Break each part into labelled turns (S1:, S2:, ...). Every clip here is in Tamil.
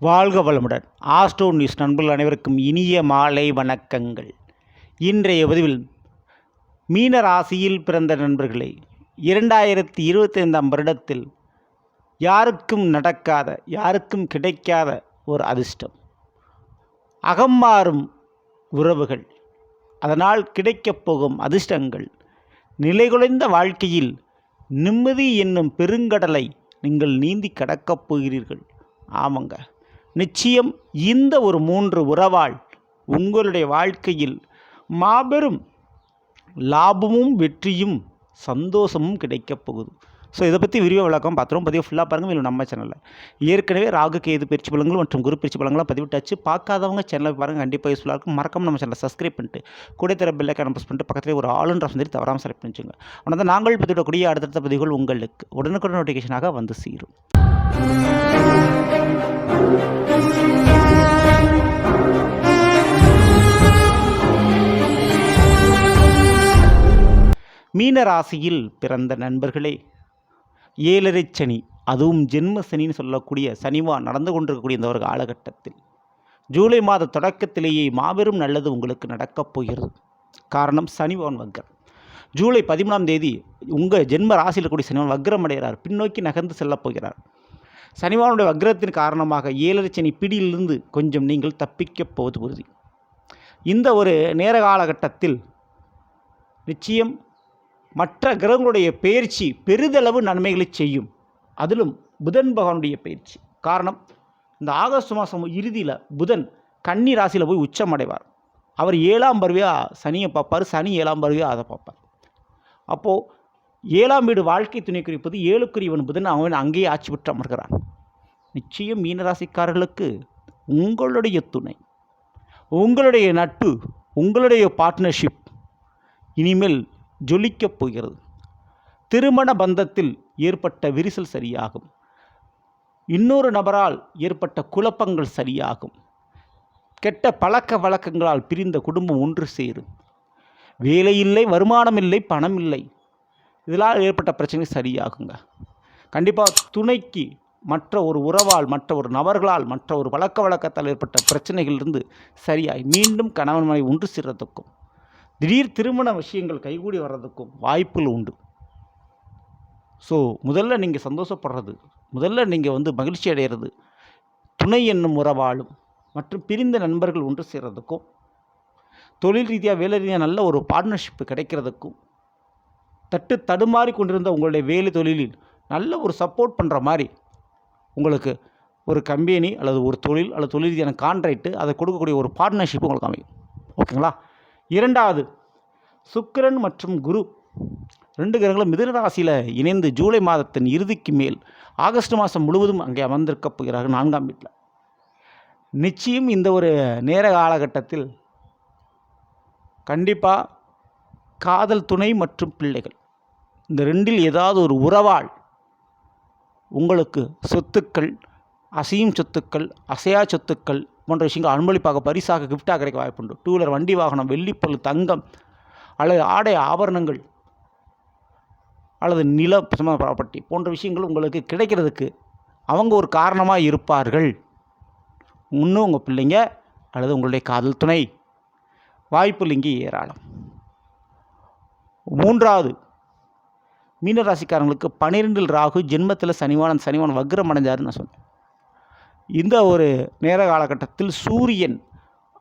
S1: வாழ்க வளமுடன். ஆஸ்ட்ரோ நியூஸ் நண்பர்கள் அனைவருக்கும் இனிய மாலை வணக்கங்கள். இன்றைய பதிவில் மீன ராசியில் பிறந்த நண்பர்களே இரண்டாயிரத்தி இருபத்தைந்தாம் வருடத்தில் யாருக்கும் நடக்காத யாருக்கும் கிடைக்காத ஒரு அதிர்ஷ்டம். அகம்மாறும் உறவுகள் அதனால் கிடைக்கப் போகும் அதிர்ஷ்டங்கள். நிலைகுலைந்த வாழ்க்கையில் நிம்மதி என்னும் பெருங்கடலை நீங்கள் நீந்தி கடக்கப் போகிறீர்கள். ஆமாங்க. நிச்சயம் இந்த ஒரு மூன்று உறவால் உங்களுடைய வாழ்க்கையில் மாபெரும் லாபமும் வெற்றியும் சந்தோஷமும் கிடைக்கப் போகுது. ஸோ இதை பற்றி விரிவாக விளக்கம் பார்த்துருவோம். பதிவு ஃபுல்லாக பாருங்கள் இல்லை நம்ம சேனலில் ஏற்கனவே ராகு கேது பயிற்சி பலங்கள் மற்றும் குரு பயிற்சி பலங்களாக பதிவிட்டாச்சு. பார்க்காதவங்க சேனலை பாருங்கள் கண்டிப்பாக யூஸ்ஃபுல்லாக இருக்கும். மறக்காம நம்ம சேனலை சப்ஸ்கிரைப் பண்ணிட்டு கூட தர பெல்லைக்கான ப்ரெஸ் பண்ணிட்டு பக்கத்தில் ஒரு ஆளுன்ற சொல்லி தவறாமல் செலக்ட் பண்ணிச்சுங்க ஆனால் தான் நாங்கள் பதிவிடக்கூடிய அடுத்தடுத்த பதிவுகள் உங்களுக்கு உடனுக்குடன் நோட்டிஃபிகேஷனாக வந்து சேரும். மீனராசியில் பிறந்த நண்பர்களே ஏழரை சனி அதுவும் ஜென்ம சனின்னு சொல்லக்கூடிய சனிவா நடந்து கொண்டிருக்கக்கூடிய இந்த ஒரு காலகட்டத்தில். ஜூலை மாத தொடக்கத்திலேயே மாபெரும் நல்லது உங்களுக்கு நடக்கப் போகிறது. காரணம் சனிவான் வக்கரம் ஜூலை பதிமூணாம் தேதி உங்கள் ஜென்ம ராசியில் இருக்கக்கூடிய சனிவான் வக்ரம் அடைகிறார். பின்னோக்கி நகர்ந்து செல்லப் போகிறார். சனிவானுடைய வக்ரத்தின் காரணமாக ஏழரை சனி பிடியிலிருந்து கொஞ்சம் நீங்கள் தப்பிக்கப் போவது உறுதி. இந்த ஒரு நேர காலகட்டத்தில் நிச்சயம் மற்ற கிரகங்களுடைய பயிற்சி பெரிதளவு நன்மைகளை செய்யும். அதிலும் புதன் பகவானுடைய பயிற்சி. காரணம் இந்த ஆகஸ்ட் மாதம் இறுதியில் புதன் கன்னி ராசியில் போய் உச்சமடைவார். அவர் ஏழாம் பருவையாக சனியை பார்ப்பார் சனி ஏழாம் பருவையாக அதை பார்ப்பார். அப்போது ஏழாம் வீடு வாழ்க்கை துணை குறிப்பது ஏழுக்குரியவன் புதன் அவன் அங்கேயே ஆட்சி பெற்று அமர்கிறான். நிச்சயம் மீனராசிக்காரர்களுக்கு உங்களுடைய துணை உங்களுடைய நட்பு உங்களுடைய பார்ட்னர்ஷிப் இனிமேல் ஜொலிக்கப் போகிறது. திருமண பந்தத்தில் ஏற்பட்ட விரிசல் சரியாகும். இன்னொரு நபரால் ஏற்பட்ட குழப்பங்கள் சரியாகும். கெட்ட பழக்க வழக்கங்களால் பிரிந்த குடும்பம் ஒன்று சேரும். வேலை இல்லை வருமானம் இல்லை பணம் இல்லை. இதனால் ஏற்பட்ட பிரச்சனை சரியாகுங்க. கண்டிப்பாக துணைக்கு மற்ற ஒரு உறவால் மற்ற ஒரு நபர்களால் மற்ற ஒரு பழக்க வழக்கத்தால் ஏற்பட்ட பிரச்சனைகளிலிருந்து சரியாய் மீண்டும் கணவன் மனைவி ஒன்று சேர்றதுக்கும் திடீர் திருமண விஷயங்கள் கைகூடி வர்றதுக்கும் வாய்ப்புகள் உண்டு. ஸோ முதல்ல நீங்கள் சந்தோஷப்படுறது முதல்ல நீங்கள் வந்து மகிழ்ச்சி அடைகிறது துணை என்னும் உறவாலும் மற்றும் பிரிந்த நண்பர்கள் ஒன்று சேர்றதுக்கும் தொழில் ரீதியாக வேலை ரீதியாக நல்ல ஒரு பார்ட்னர்ஷிப் கிடைக்கிறதுக்கும் தட்டு தடுமாறி கொண்டிருந்த உங்களுடைய வேலை தொழிலில் நல்ல ஒரு சப்போர்ட் பண்ணுற மாதிரி உங்களுக்கு ஒரு கம்பெனி அல்லது ஒரு தொழில் அல்லது தொழில் ரீதியான கான்ட்ராக்ட்டு அதை கொடுக்கக்கூடிய ஒரு பார்ட்னர்ஷிப் உங்களுக்கு அமையும். ஓகேங்களா இரண்டாவது சுக்கிரன் மற்றும் குரு ரெண்டு கிரகங்களும் மிதனராசியில் இணைந்து ஜூலை மாதத்தின் இறுதிக்கு மேல் ஆகஸ்ட் மாதம் முழுவதும் அங்கே அமர்ந்திருக்க போகிறார்கள் நான்காம் வீட்டில். நிச்சயம் இந்த ஒரு நேர காலகட்டத்தில் கண்டிப்பாக காதல் துணை மற்றும் பிள்ளைகள் இந்த ரெண்டில் ஏதாவது ஒரு உறவால் உங்களுக்கு சொத்துக்கள் அசையும் சொத்துக்கள் அசையா சொத்துக்கள் போன்ற விஷயங்கள் அன்பளிப்பாக பரிசாக கிஃப்டாக கிடைக்க வாய்ப்புண்டு டூ வீலர் வண்டி வாகனம் வெள்ளிப்பொருள் தங்கம் அல்லது ஆடை ஆபரணங்கள் அல்லது நில சம்மந்த ப்ராப்பர்ட்டி போன்ற விஷயங்கள் உங்களுக்கு கிடைக்கிறதுக்கு அவங்க ஒரு காரணமாக இருப்பார்கள். இன்னும் உங்கள் பிள்ளைங்க அல்லது உங்களுடைய காதல் துணை. வாய்ப்புகள் இங்கே ஏராளம். மூன்றாவது மீனராசிக்காரங்களுக்கு பன்னிரெண்டில் ராகு ஜென்மத்தில் சனிவானம் சனிவான் வக்ரம் அடைஞ்சாருன்னு நான் சொன்னேன். இந்த ஒரு நேர காலகட்டத்தில் சூரியன்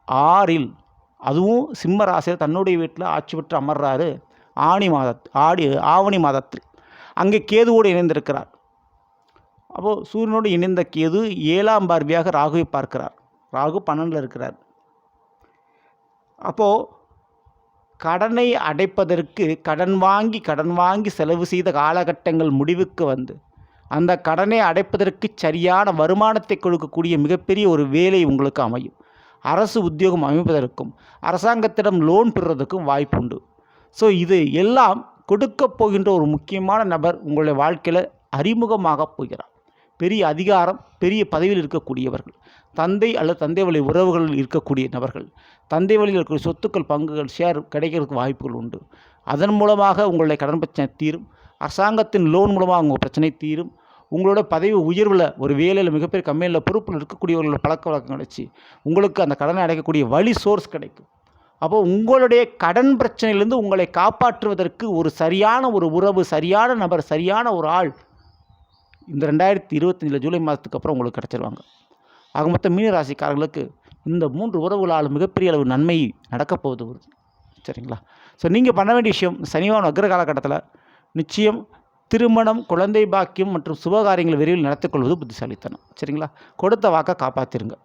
S1: ஆறில் அதுவும் சிம்ம ராசியில் தன்னுடைய வீட்டில் ஆட்சி பெற்று அமர்றாரு. ஆணி மாதத் ஆடி ஆவணி மாதத்தில். அங்கே கேதுவோடு இணைந்திருக்கிறார். அப்போது சூரியனோடு இணைந்த கேது ஏழாம் பார்வையாக ராகுவை பார்க்கிறார். ராகு பன்னெண்டில் இருக்கிறார். அப்போது கடனை அடைப்பதற்கு கடன் வாங்கி கடன் வாங்கி செலவு செய்த காலகட்டங்கள் முடிவுக்கு வந்து அந்த கடனை அடைப்பதற்கு சரியான வருமானத்தை கொடுக்கக்கூடிய மிகப்பெரிய ஒரு வேலை உங்களுக்கு அமையும். அரசு உத்தியோகம் அமைப்பதற்கும் அரசாங்கத்திடம் லோன் பெறுவதற்கும் வாய்ப்புண்டு ஸோ இது எல்லாம் கொடுக்க போகின்ற ஒரு முக்கியமான நபர் உங்களுடைய வாழ்க்கையில் அறிமுகமாக போகிறார். பெரிய அதிகாரம் பெரிய பதவியில் இருக்கக்கூடியவர்கள் தந்தை அல்லது தந்தை வழி உறவுகளில் இருக்கக்கூடிய நபர்கள் தந்தை வழியில் இருக்கக்கூடிய சொத்துக்கள் பங்குகள் ஷேர் கிடைக்கிறதுக்கு வாய்ப்புகள் உண்டு. அதன் மூலமாக உங்களுடைய கடன் பிரச்சனை தீரும். அரசாங்கத்தின் லோன் மூலமாக உங்கள் பிரச்சனை தீரும். உங்களோட பதவி உயர்வில் ஒரு வேலையில் மிகப்பெரிய கம்பெனியில் பொறுப்பில் இருக்கக்கூடியவர்களோட பழக்க வழக்கம் கிடச்சி உங்களுக்கு அந்த கடனை அடைக்கக்கூடிய வழி சோர்ஸ் கிடைக்கும். அப்போ உங்களுடைய கடன் பிரச்சனையிலேருந்து உங்களை காப்பாற்றுவதற்கு ஒரு சரியான ஒரு உறவு சரியான நபர் சரியான ஒரு ஆள் இந்த ரெண்டாயிரத்தி இருபத்தஞ்சில் ஜூலை மாதத்துக்கு அப்புறம் உங்களுக்கு கிடச்சிருவாங்க. ஆக மொத்தம் மீனராசிக்காரர்களுக்கு இந்த மூன்று உறவுகளால் மிகப்பெரிய அளவு நன்மை நடக்கப் போகுது சரிங்களா? ஸோ நீங்கள் பண்ண வேண்டிய விஷயம் சனிவான அக்ர காலகட்டத்தில் நிச்சயம் திருமணம் குழந்தை பாக்கியம் மற்றும் சுபகாரியங்களை விரைவில் நடத்திக்கொள்வது புத்திசாலித்தனம். சரிங்களா? கொடுத்த வாக்கை காப்பாற்றிருங்க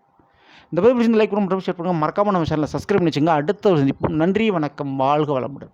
S1: இந்த பதிவு லைக் பண்ணுங்க ஷேர் பண்ணுங்கள் மறக்காமல் நம்ம சேனலை சப்ஸ்கிரைப் பண்ணி வச்சுங்க அடுத்த ஒரு நன்றி வணக்கம். வாழ்க வளமுடன்.